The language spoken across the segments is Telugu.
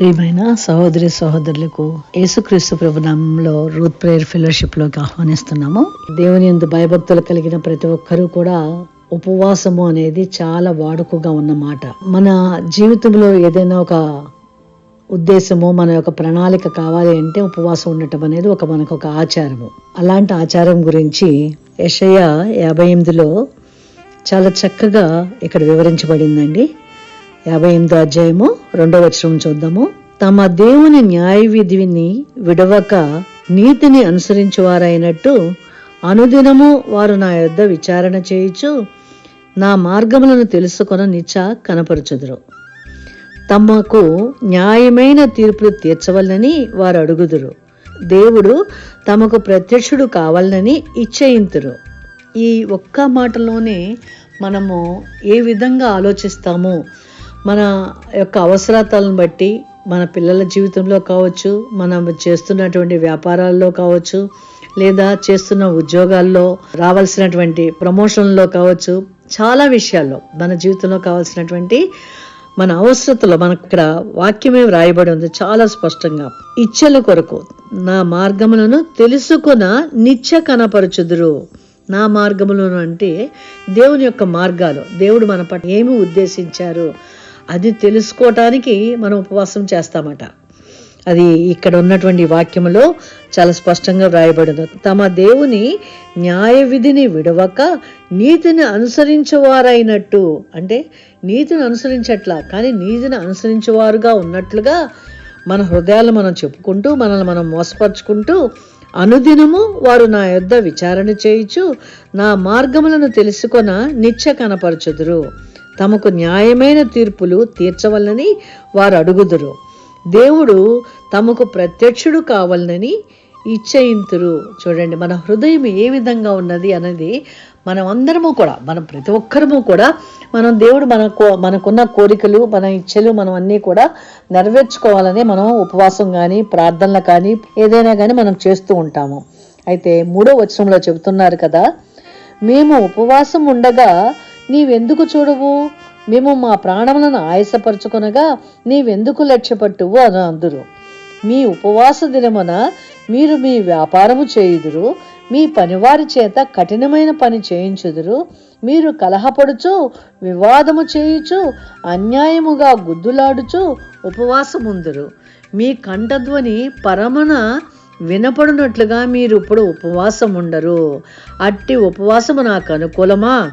ప్రియమైన సహోదరి సహోదరులకు యేసుక్రీస్తు ప్రభునామంలో రూత్ ప్రేయర్ ఫెలోషిప్లోకి ఆహ్వానిస్తున్నాము. దేవుని ఎందు భయభక్తులు కలిగిన ప్రతి ఒక్కరూ కూడా ఉపవాసము అనేది చాలా వాడుకగా ఉన్న మాట. మన జీవితంలో ఏదైనా ఒక ఉద్దేశము మన యొక్క ప్రణాళిక కావాలి అంటే ఉపవాసం ఉండటం అనేది ఒక మనకు ఒక ఆచారము. అలాంటి ఆచారం గురించి యషయ యాభై ఎనిమిదిలో చాలా చక్కగా ఇక్కడ వివరించబడిందండి. యాభై ఎనిమిదో అధ్యాయము రెండో వచనం చూద్దాము. తమ దేవుని న్యాయ విధిని విడవక నీతిని అనుసరించువారైనట్టు అనుదినము వారు నా యొద్ద విచారణ చేయుచు నా మార్గములను తెలుసుకొన నిచ్చ కనపరచుదురు. తమకు న్యాయమైన తీర్పులు తీర్చవలనని వారు అడుగుదురు. దేవుడు తమకు ప్రత్యక్షుడు కావాలని ఇచ్చయింతురు. ఈ ఒక్క మాటలోనే మనము ఏ విధంగా ఆలోచిస్తాము? మన యొక్క అవసరతలను బట్టి మన పిల్లల జీవితంలో కావచ్చు మనం చేస్తున్నటువంటి వ్యాపారాల్లో కావచ్చు లేదా చేస్తున్న ఉద్యోగాల్లో రావాల్సినటువంటి ప్రమోషన్లో కావచ్చు చాలా విషయాల్లో మన జీవితంలో కావాల్సినటువంటి మన అవసరతలో మనకు ఇక్కడ వాక్యమే వ్రాయబడి ఉంది చాలా స్పష్టంగా. ఇచ్చల కొరకు నా మార్గములను తెలుసుకున్న నిత్య కనపరచుదురు. నా మార్గములను అంటే దేవుని యొక్క మార్గాలు. దేవుడు మన పట్ల ఏమి ఉద్దేశించారు? అది తెలుసుకోవటానికి మనం ఉపవాసం చేస్తామట. అది ఇక్కడ ఉన్నటువంటి వాక్యములో చాలా స్పష్టంగా వ్రాయబడింది. తమ దేవుని న్యాయ విధిని విడవక నీతిని అనుసరించేవారైనట్టు. అంటే నీతిని అనుసరించట్లా కానీ నీతిని అనుసరించేవారుగా ఉన్నట్లుగా మన హృదయాలు మనం చెప్పుకుంటూ మనల్ని మనం మోసపరుచుకుంటూ అనుదినము వారు నా యొద్ద విచారణ చేయుచు నా మార్గములను తెలుసుకొన నిత్య కనపరచుదురు. తమకు న్యాయమైన తీర్పులు తీర్చవలనని వారు అడుగుదురు దేవుడు తమకు ప్రత్యక్షుడు కావాలని ఇచ్చయింతురు. చూడండి మన హృదయం ఏ విధంగా ఉన్నది అన్నది మనం అందరము కూడా మనం ప్రతి ఒక్కరము కూడా మనం దేవుడు మన మనకున్న కోరికలు మన ఇచ్చలు మనం అన్నీ కూడా నెరవేర్చుకోవాలని మనం ఉపవాసం కానీ ప్రార్థనలు కానీ ఏదైనా కానీ మనం చేస్తూ ఉంటాము. అయితే మూడో వచనంలో చెబుతున్నారు కదా మేము ఉపవాసం ఉండగా నీవెందుకు చూడవు? మేము మా ప్రాణములను ఆయాసపరచుకొనగా నీవెందుకు లక్ష్యపట్టువు? అని అందురు. మీ ఉపవాస దినమున మీరు మీ వ్యాపారము చేయుదురు. మీ పనివారి చేత కఠినమైన పని చేయించుదురు. మీరు కలహపడుచు వివాదము చేయుచు అన్యాయముగా గుద్దులాడుచు ఉపవాసముందురు. మీ కంఠధ్వని పరమన వినపడినట్లుగా మీరు ఇప్పుడు ఉపవాసం ఉండరు అట్టి ఉపవాసము నాకు అనుకూలమా?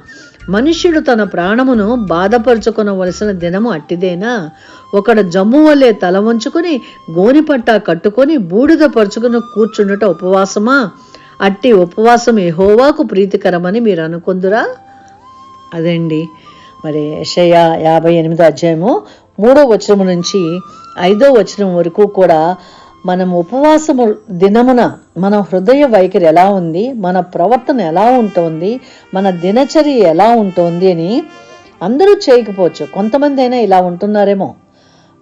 మనుష్యుడు తన ప్రాణమును బాధపరుచుకొనవలసిన దినము అట్టిదేనా? ఒకడు జమ్ము వల్లే తల వంచుకుని గోనిపట్టా కట్టుకొని బూడిద పరుచుకుని కూర్చుండట ఉపవాసమా? అట్టి ఉపవాసం ఎహోవాకు ప్రీతికరమని మీరు అనుకుందురా? అదండి. మరి యషయ యాభై ఎనిమిదో అధ్యాయము మూడో వచనం నుంచి ఐదో వచనం వరకు కూడా మనం ఉపవాసము దినమున మన హృదయ వైఖరి ఎలా ఉంది? మన ప్రవర్తన ఎలా ఉంటుంది? మన దినచర్య ఎలా ఉంటుంది అని అందరూ చేయకపోవచ్చు. కొంతమంది అయినా ఇలా ఉంటున్నారేమో.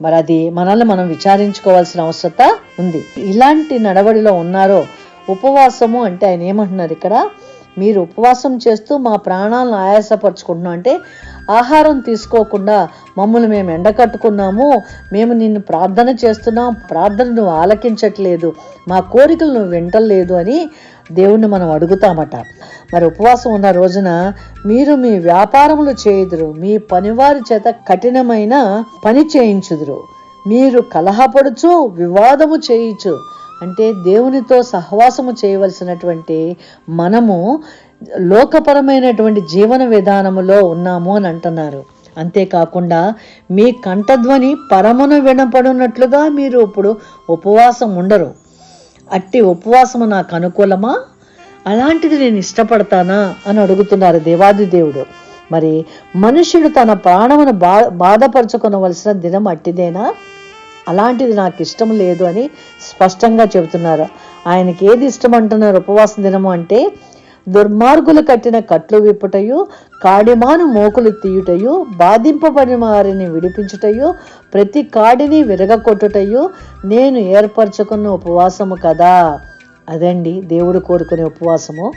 మరి అది మనల్ని మనం విచారించుకోవాల్సిన అవసరత ఉంది. ఇలాంటి నడవడిలో ఉన్నారో ఉపవాసము అంటే ఆయన ఏమంటున్నారు ఇక్కడ? మీరు ఉపవాసం చేస్తూ మా ప్రాణాలను ఆయాసపరుచుకుంటున్నాం. అంటే ఆహారం తీసుకోకుండా మమ్మల్ని మేము ఎండకట్టుకున్నాము. మేము నిన్ను ప్రార్థన చేస్తున్నాం. ప్రార్థన నువ్వు ఆలకించట్లేదు. మా కోరికలు నువ్వు వింటలేదు అని దేవుణ్ణి మనం అడుగుతామట. మరి ఉపవాసం ఉన్న రోజున మీరు మీ వ్యాపారములు చేయుదురు. మీ పనివారి చేత కఠినమైన పని చేయించుదురు. మీరు కలహపడుచు వివాదము చేయించు అంటే దేవునితో సహవాసము చేయవలసినటువంటి మనము లోకపరమైనటువంటి జీవన విధానములో ఉన్నాము అని అంటున్నారు. అంతేకాకుండా మీ కంఠధ్వని పరమును వినపడినట్లుగా మీరు ఇప్పుడు ఉపవాసం ఉండరు. అట్టి ఉపవాసము నాకు అనుకూలమా? అలాంటిది నేను ఇష్టపడతానా అని అడుగుతున్నారు దేవాది దేవుడు. మరి మనుష్యుడు తన ప్రాణమును బా బాధపరచుకునవలసిన దినం అట్టిదేనా? అలాంటిది నాకు ఇష్టం లేదు అని స్పష్టంగా చెబుతున్నారు. ఆయనకి ఏది ఇష్టం అంటున్నారు ఉపవాస దినము అంటే దుర్మార్గులు కట్టిన కట్లు విప్పుటయు కాడిమాను మోకులు తీయుటయు బాధింపబడిన వారిని విడిపించుటయు ప్రతి కాడిని విరగకొట్టుటయు నేను ఏర్పరచుకున్న ఉపవాసము కదా. అదండి దేవుడు కోరుకునే ఉపవాసము.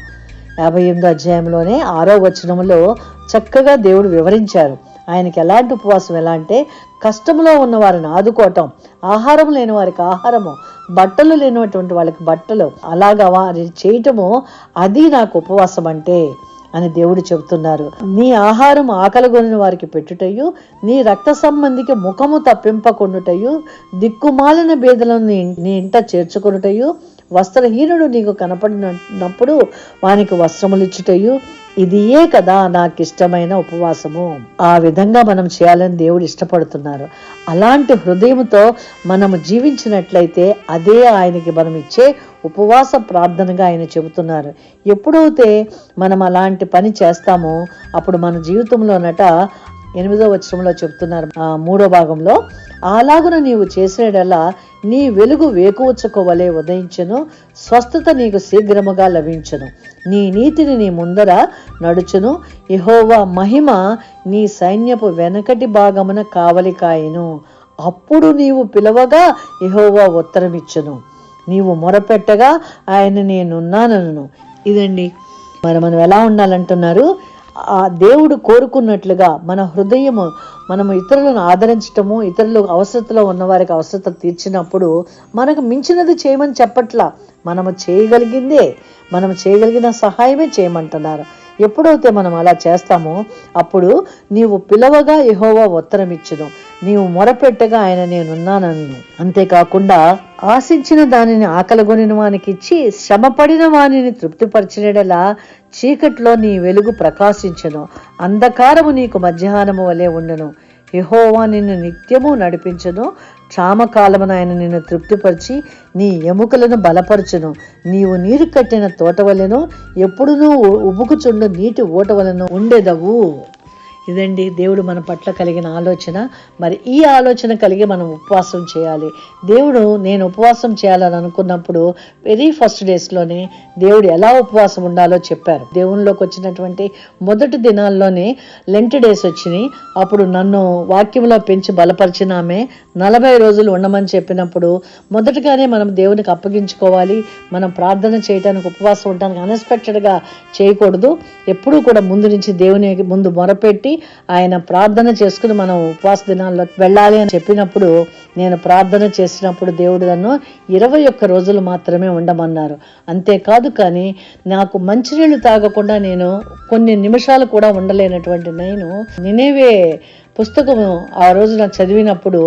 యాభై ఎనిమిదో అధ్యాయంలోనే ఆరో వచనములో చక్కగా దేవుడు వివరించారు. ఆయనకి ఎలాంటి ఉపవాసం ఎలా అంటే కష్టంలో ఉన్న వారిని ఆదుకోవటం ఆహారం లేని వారికి ఆహారము బట్టలు లేనటువంటి వాళ్ళకి బట్టలు అలాగా వారి చేయటము అది నాకు ఉపవాసం అంటే అని దేవుడు చెబుతున్నారు. నీ ఆహారం ఆకలిగొని వారికి పెట్టుటయు నీ రక్త సంబంధికి ముఖము తప్పింపకుండుటయు దిక్కుమాలిన బేదలను నీ నీ ఇంట చేర్చుకొనుటయు వస్త్రహీనుడు నీకు కనపడినప్పుడు వానికి వస్త్రములిచ్చుటయు ఇదియే కదా నాకు ఇష్టమైన ఉపవాసము. ఆ విధంగా మనం చేయాలని దేవుడు ఇష్టపడుతున్నారు. అలాంటి హృదయంతో మనము జీవించినట్లయితే అదే ఆయనకి మనం ఇచ్చే ఉపవాస ప్రార్థనగా ఆయన చెబుతున్నారు. ఎప్పుడైతే మనం అలాంటి పని చేస్తామో అప్పుడు మన జీవితంలోనట ఎనిమిదో వచనంలో చెప్తున్నారు. ఆ మూడో భాగంలో అలాగున నీవు చేసేడలా నీ వెలుగు వేకువచ్చుకోవలే ఉదయించను స్వస్థత నీకు శీఘ్రముగా లభించను. నీ నీతిని నీ ముందర నడుచును. ఇహోవా మహిమ నీ సైన్యపు వెనకటి భాగమున కావలికాయను అప్పుడు నీవు పిలవగా ఇహోవా ఉత్తరమిచ్చును. నీవు మొరపెట్టగా ఆయన నేనున్నానను. ఇదండి. మరి మనం ఎలా ఉండాలంటున్నారు? ఆ దేవుడు కోరుకున్నట్లుగా మన హృదయము మనము ఇతరులను ఆదరించటము ఇతరులు అవసరతలో ఉన్నవారికి అవసరత తీర్చినప్పుడు మనకు మించినది చేయమని చెప్పట్లా. మనము చేయగలిగిందే మనం చేయగలిగిన సహాయమే చేయమంటున్నారు. ఎప్పుడైతే మనం అలా చేస్తామో అప్పుడు నీవు పిలవగా ఎహోవా ఉత్తరం ఇచ్చును నీవు మొరపెట్టగా ఆయన నేనున్నానను. అంతేకాకుండా ఆశించిన దానిని ఆకలగొనిన వానికి ఇచ్చి శ్రమపడిన వానిని తృప్తిపరిచినడలా చీకట్లో నీ వెలుగు ప్రకాశించను. అంధకారము నీకు మధ్యాహ్నము వలె ఉండను. యహోవా నిన్ను నిత్యము నడిపించను. క్షామకాలమున ఆయన నిన్ను తృప్తిపరిచి నీ ఎముకలను బలపరచును. నీవు నీరు కట్టిన తోట వలెను ఎప్పుడునూ ఉబుకుచుండు నీటి ఓట వలెను ఉండేదవు. ఇదండి దేవుడు మన పట్ల కలిగిన ఆలోచన. మరి ఈ ఆలోచన కలిగి మనం ఉపవాసం చేయాలి. దేవుడు నేను ఉపవాసం చేయాలని అనుకున్నప్పుడు వెరీ ఫస్ట్ డేస్లోనే దేవుడు ఎలా ఉపవాసం ఉండాలో చెప్పారు. దేవునిలోకి వచ్చినటువంటి మొదటి దినాల్లోనే లెంట్ డేస్ వచ్చినాయి. అప్పుడు నన్ను వాక్యంలో పెంచి బలపరిచిన ఆమె నలభై రోజులు ఉండమని చెప్పినప్పుడు మొదటగానే మనం దేవునికి అప్పగించుకోవాలి. మనం ప్రార్థన చేయడానికి ఉపవాసం ఉండడానికి అన్ఎక్స్పెక్టెడ్గా చేయకూడదు. ఎప్పుడూ కూడా ముందు నుంచి దేవుని ముందు మొరపెట్టి ఆయన ప్రార్థన చేసుకుని మనం ఉపవాస దినాల్లో వెళ్ళాలి అని చెప్పినప్పుడు నేను ప్రార్థన చేసినప్పుడు దేవుడు నన్ను ఇరవై ఒక్క రోజులు మాత్రమే ఉండమన్నారు. అంతేకాదు కానీ నాకు మంచినీళ్ళు తాగకుండా నేను కొన్ని నిమిషాలు కూడా ఉండలేనటువంటి నేను నినేవే పుస్తకము ఆ రోజున చదివినప్పుడు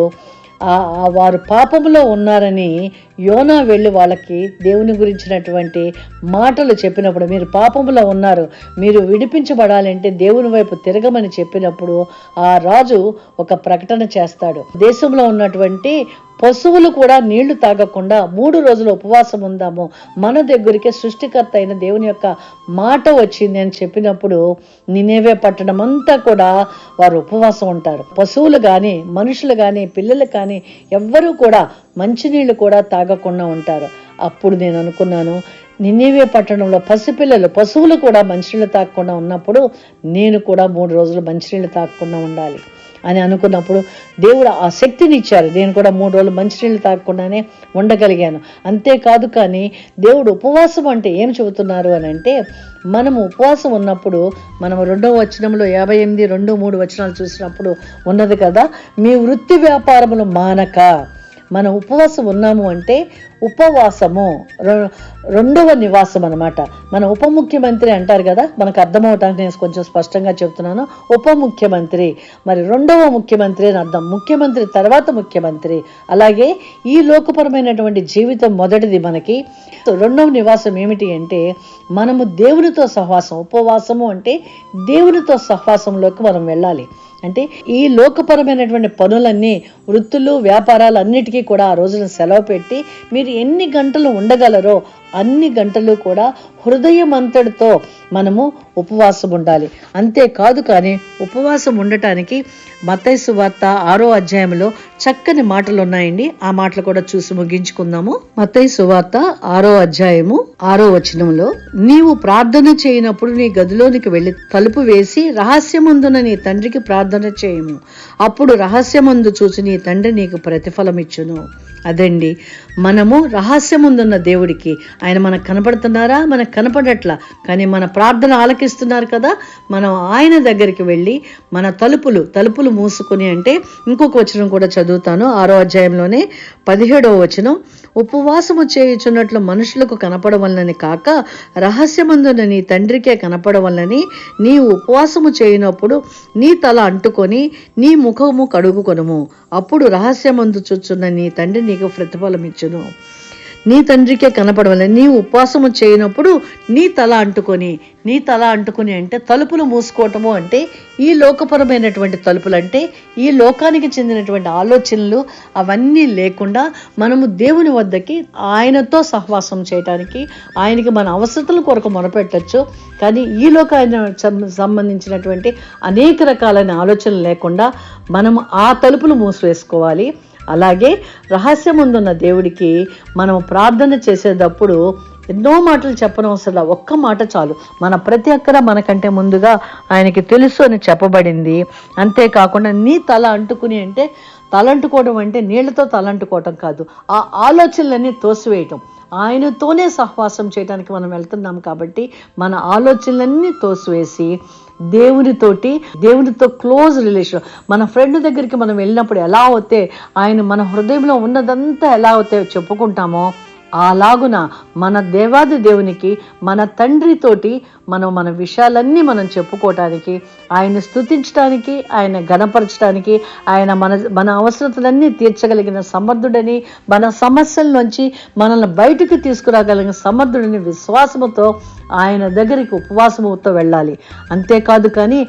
వారు పాపములో ఉన్నారని యోనా వెళ్ళి వాళ్ళకి దేవుని గురించినటువంటి మాటలు చెప్పినప్పుడు మీరు పాపములో ఉన్నారు మీరు విడిపించబడాలంటే దేవుని వైపు తిరగమని చెప్పినప్పుడు ఆ రాజు ఒక ప్రకటన చేస్తాడు. దేశంలో ఉన్నటువంటి పశువులు కూడా నీళ్ళు తాగకుండా మూడు రోజులు ఉపవాసం ఉందాము. మన దగ్గరికి సృష్టికర్త అయిన దేవుని యొక్క మాట వచ్చింది అని చెప్పినప్పుడు నినేవే పట్టణం అంతా కూడా వారు ఉపవాసం ఉంటారు. పశువులు కానీ మనుషులు కానీ పిల్లలు కానీ ఎవ్వరూ కూడా మంచినీళ్ళు కూడా తాగకుండా ఉంటారు. అప్పుడు నేను అనుకున్నాను నిన్నీవే పట్టణంలో పసిపిల్లలు పశువులు కూడా మంచినీళ్ళు తాగకుండా ఉన్నప్పుడు నేను కూడా మూడు రోజులు మంచినీళ్ళు తాగకుండా ఉండాలి. అని అనుకున్నప్పుడు దేవుడు ఆ శక్తిని ఇచ్చారు నేను కూడా మూడు రోజులు మంచినీళ్ళు తాగకుండానే ఉండగలిగాను అంతేకాదు కానీ దేవుడు ఉపవాసం అంటే ఏం చెబుతున్నారు అని అంటే మనము ఉపవాసం ఉన్నప్పుడు మనం రెండవ వచనంలో యాభై ఎనిమిది రెండు మూడు వచనాలు చూసినప్పుడు ఉన్నది కదా మీ వృత్తి వ్యాపారములు మానక. మనం ఉపవాసం ఉన్నాము అంటే ఉపవాసము. రెండవ నివాసం అనమాట మన ఉప ముఖ్యమంత్రి అంటారు కదా మనకు అర్థమవటానికి నేను కొంచెం స్పష్టంగా చెప్తున్నాను. ఉప ముఖ్యమంత్రి. మరి రెండవ ముఖ్యమంత్రి అని అర్థం. ముఖ్యమంత్రి తర్వాత ముఖ్యమంత్రి. అలాగే ఈ లోకపరమైనటువంటి జీవితం మొదటిది మనకి. రెండవ నివాసం ఏమిటి అంటే మనము దేవునితో సహవాసం. ఉపవాసము అంటే దేవునితో సహవాసంలోకి మనం వెళ్ళాలి. అంటే ఈ లోకపరమైనటువంటి పనులన్నీ వృత్తులు వ్యాపారాలు అన్నిటికీ కూడా ఆ రోజున సెలవు పెట్టి మీరు ఎన్ని గంటలు ఉండగలరో అన్ని గంటలు కూడా హృదయం అంతటితో మనము ఉపవాసం ఉండాలి అంతేకాదు కానీ ఉపవాసం ఉండటానికి మతైసు వార్త ఆరో అధ్యాయంలో చక్కని మాటలు ఉన్నాయండి ఆ మాటలు కూడా చూసి ముగించుకుందాము. మతైసు వార్త ఆరో అధ్యాయము ఆరో వచనంలో నీవు ప్రార్థన చేయనప్పుడు నీ గదిలోనికి వెళ్ళి తలుపు వేసి రహస్యమందున నీ తండ్రికి ప్రార్థన చేయము. అప్పుడు రహస్యమందు చూసి నీ తండ్రి నీకు ప్రతిఫలం ఇచ్చును అదండి. మనము రహస్యముందున్న దేవుడికి ఆయన మనకు కనపడుతున్నారా? మనకు కనపడట్లా. కానీ మన ప్రార్థన ఆలకిస్తున్నారు కదా? మనం ఆయన దగ్గరికి వెళ్ళి మన తలుపులు తలుపులు మూసుకొని అంటే ఇంకొక వచనం కూడా చదువుతాను. ఆరో అధ్యాయంలోనే పదిహేడవ వచనం. ఉపవాసము చేయుచున్నట్లు మనుషులకు కనపడవలనని కాక రహస్యమందున నీ తండ్రికే కనపడవలని నీ ఉపవాసము చేయనప్పుడు నీ తల అంటుకొని నీ ముఖము కడుగుకొనుము. అప్పుడు రహస్యమందు చూచున్న నీ తండ్రి నీకు ప్రతిఫలం ఇచ్చును నీ తండ్రికే కనపడవలెను నీ ఉపవాసము చేయనప్పుడు నీ తల అంటుకొని నీ తల అంటుకొని అంటే తలుపులు మూసుకోవటము అంటే ఈ లోకపరమైనటువంటి తలుపులు అంటే ఈ లోకానికి చెందినటువంటి ఆలోచనలు అవన్నీ లేకుండా మనము దేవుని వద్దకి ఆయనతో సహవాసం చేయటానికి ఆయనకి మన అవసరతల కొరకు మొరపెట్టచ్చు. కానీ ఈ లోకాన్ని సంబంధించినటువంటి అనేక రకాలైన ఆలోచనలు లేకుండా మనం ఆ తలుపులు మూసివేసుకోవాలి. అలాగే రహస్యముందున్న దేవుడికి మనం ప్రార్థన చేసేటప్పుడు ఎన్నో మాటలు చెప్పనవసరం ఒక్క మాట చాలు. మన ప్రతి ఒక్కర మనకంటే ముందుగా ఆయనకి తెలుసు అని చెప్పబడింది. అంతేకాకుండా నీ తల అంటుకుని అంటే తలంటుకోవడం అంటే నీళ్ళతో తలంటుకోవటం కాదు. ఆ ఆలోచనలన్నీ తోసివేయటం. ఆయనతోనే సహవాసం చేయడానికి మనం వెళ్తున్నాం కాబట్టి మన ఆలోచనలన్నీ తోసివేసి దేవునితోటి దేవునితో క్లోజ్ రిలేషన్. మన ఫ్రెండ్ దగ్గరికి మనం వెళ్ళినప్పుడు ఎలా అవుతే ఆయన మన హృదయంలో ఉన్నదంతా ఎలా అవుతే చెప్పుకుంటామో అలాగున మన దేవాది దేవునికి మన తండ్రితోటి మనం మన విషయాలన్నీ మనం చెప్పుకోవటానికి ఆయన స్థుతించడానికి ఆయన గణపరచడానికి ఆయన మన మన అవసరతలన్నీ తీర్చగలిగిన సమర్థుడని మన సమస్యల నుంచి మనల్ని బయటకు తీసుకురాగలిగిన సమర్థుడని విశ్వాసముతో ఆయన దగ్గరికి ఉపవాసముతో వెళ్ళాలి. అంతేకాదు కానీ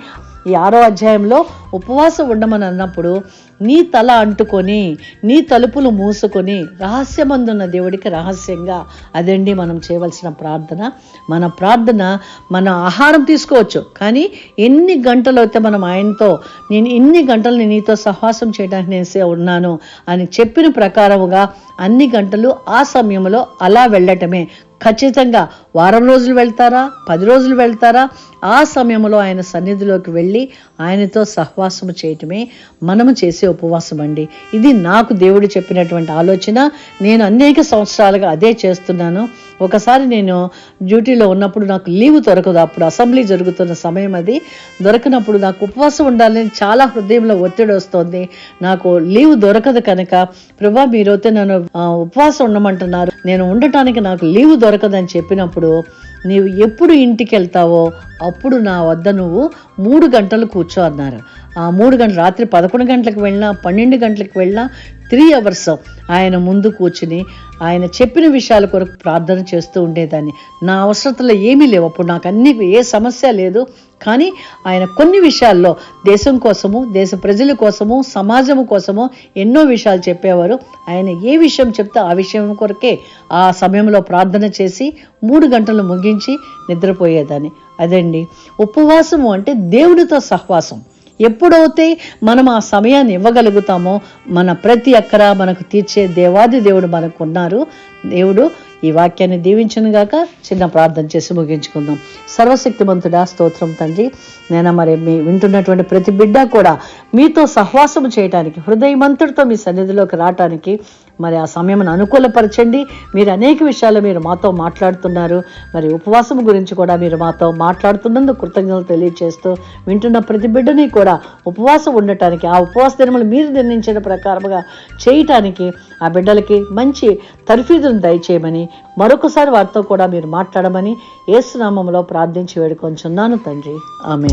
ఈ ఆరో అధ్యాయంలో ఉపవాసం ఉండమని అన్నప్పుడు నీ తల అంటుకొని నీ తలుపులు మూసుకొని రహస్యమందున్న దేవుడికి రహస్యంగా అదండి మనం చేయవలసిన ప్రార్థన. మన ప్రార్థన మన ఆహారం తీసుకోవచ్చు. కానీ ఎన్ని గంటలు అయితే మనం ఆయనతో నేను ఇన్ని గంటలు నీతో సహవాసం చేయడానికి నేను ఉన్నాను అని చెప్పిన ప్రకారముగా అన్ని గంటలు ఆ సమయంలో అలా వెళ్ళటమే. ఖచ్చితంగా వారం రోజులు వెళ్తారా? పది రోజులు వెళ్తారా? ఆ సమయంలో ఆయన సన్నిధిలోకి వెళ్ళి ఆయనతో సహవాసము చేయటమే మనము చేసే ఉపవాసం అండి ఇది నాకు దేవుడు చెప్పినటువంటి ఆలోచన. నేను అనేక సంవత్సరాలుగా అదే చేస్తున్నాను. ఒకసారి నేను డ్యూటీలో ఉన్నప్పుడు నాకు లీవ్ దొరకదు. అప్పుడు అసెంబ్లీ జరుగుతున్న సమయం అది. దొరకనప్పుడు నాకు ఉపవాసం ఉండాలని చాలా హృదయంలో ఒత్తిడి వస్తుంది. నాకు లీవ్ దొరకదు కనుక ప్రభా మీరైతే నన్ను ఉపవాసం ఉండమంటున్నారు. నేను ఉండటానికి నాకు లీవ్ దొరకదని చెప్పినప్పుడు నీవు ఎప్పుడు ఇంటికి వెళ్తావో అప్పుడు నా వద్ద నువ్వు మూడు గంటలు కూర్చో అన్నారు. మూడు గంటలు రాత్రి పదకొండు గంటలకు వెళ్ళినా పన్నెండు గంటలకు వెళ్ళినా త్రీ అవర్స్ ఆయన ముందు కూర్చుని ఆయన చెప్పిన విషయాల కొరకు ప్రార్థన చేస్తూ ఉండేదాన్ని. నా అవసరతలో ఏమీ లేవు. అప్పుడు నాకు అన్ని ఏ సమస్య లేదు. కానీ ఆయన కొన్ని విషయాల్లో దేశం కోసము దేశ ప్రజల కోసము సమాజం కోసము ఎన్నో విషయాలు చెప్పేవారు. ఆయన ఏ విషయం చెప్తే ఆ విషయం కొరకే ఆ సమయంలో ప్రార్థన చేసి మూడు గంటలు ముగించి నిద్రపోయేదాన్ని. అదండి. ఉపవాసము అంటే దేవుడితో సహవాసం. ఎప్పుడైతే మనం ఆ సమయాన్ని ఇవ్వగలుగుతామో మన ప్రతి అక్కర మనకు తీర్చే దేవాది దేవుడు మనకు ఉన్నారు. దేవుడు ఈ వాక్యాన్ని దీవించను గాక. చిన్న ప్రార్థన చేసి ముగించుకుందాం. సర్వశక్తిమంతుడా స్తోత్రం తండ్రి. నేను మరి మీ వింటున్నటువంటి ప్రతి బిడ్డ కూడా మీతో సహవాసము చేయడానికి హృదయమంతుడితో మీ సన్నిధిలోకి రావటానికి మరి ఆ సమయం అనుకూలపరచండి. మీరు అనేక విషయాలు మీరు మాతో మాట్లాడుతున్నారు. మరి ఉపవాసం గురించి కూడా మీరు మాతో మాట్లాడుతున్నందుకు కృతజ్ఞతలు తెలియజేస్తూ వింటున్న ప్రతి బిడ్డని కూడా ఉపవాసం ఉండటానికి ఆ ఉపవాస దినములు మీరు నిర్ణయించిన ప్రకారముగా చేయటానికి ఆ బిడ్డలకి మంచి తర్ఫీదును దయచేయమని మరొకసారి వారితో కూడా మీరు మాట్లాడమని ఏసునామంలో ప్రార్థించి వేడుకొంచున్నాను తండ్రి. ఆమె